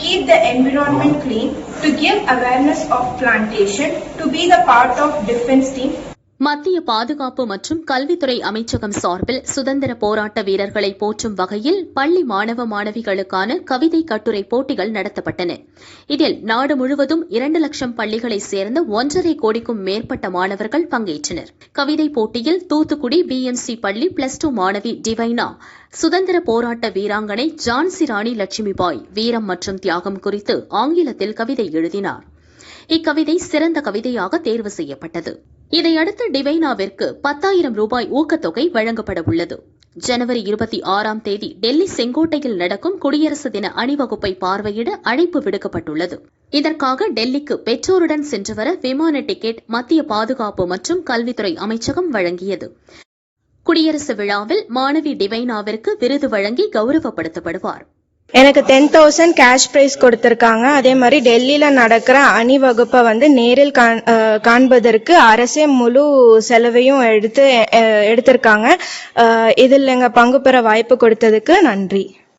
keep the environment clean, to give awareness of plantation, to be the part of defense team, மத்திய பாதுகாப்பு மற்றும் கல்வித்துறை அமைச்சகம் சார்பில் சுதந்திர போராட்ட வீரர்களை போற்றும் வகையில் பள்ளி மாணவ மாணவிகளுக்கான கவிதை கட்டுரை போட்டிகள் நடத்தப்பட்டன. இதில் நாடு முழுவதும் இரண்டு லட்சம் பள்ளிகளைச் சேர்ந்த ஒன்றரை கோடிக்கும் மேற்பட்ட மாணவர்கள் பங்கேற்றனர். கவிதை போட்டியில் தூத்துக்குடி பிஎம்சி பள்ளி பிளஸ் டூ மாணவி டிவைனா சுதந்திர போராட்ட வீராங்கனை ஜான்சி ராணி லட்சுமிபாய் வீரம் மற்றும் தியாகம் குறித்து ஆங்கிலத்தில் கவிதை எழுதினார். இக்கவிதை சிறந்த கவிதையாக தேர்வு செய்யப்பட்டது. இதையடுத்து டிவைனாவிற்கு பத்தாயிரம் ரூபாய் ஊக்கத்தொகை வழங்கப்பட உள்ளது ஜனவரி இருபத்தி ஆறாம் தேதி டெல்லி செங்கோட்டையில் நடக்கும் குடியரசு தின அணிவகுப்பை பார்வையிட அழைப்பு விடுக்கப்பட்டுள்ளது. இதற்காக டெல்லிக்கு பெற்றோருடன் சென்று வர விமான டிக்கெட் மத்திய பாதுகாப்பு மற்றும் கல்வித்துறை அமைச்சகம் வழங்கியது. குடியரசு விழாவில் மாணவி டிவைனாவிற்கு விருது வழங்கி கௌரவப்படுத்தப்படுவார். எனக்கு டென் தௌசண்ட் கேஷ் ப்ரைஸ் கொடுத்துருக்காங்க. அதே மாதிரி டெல்லியில் நடக்கிற அணிவகுப்பை வந்து நேரில் காண்- காண்பதற்கு அரசே முழு செலவையும் எடுத்து எடுத்திருக்காங்க. இதில் எங்கள் பங்கு பெற வாய்ப்பு கொடுத்ததுக்கு நன்றி.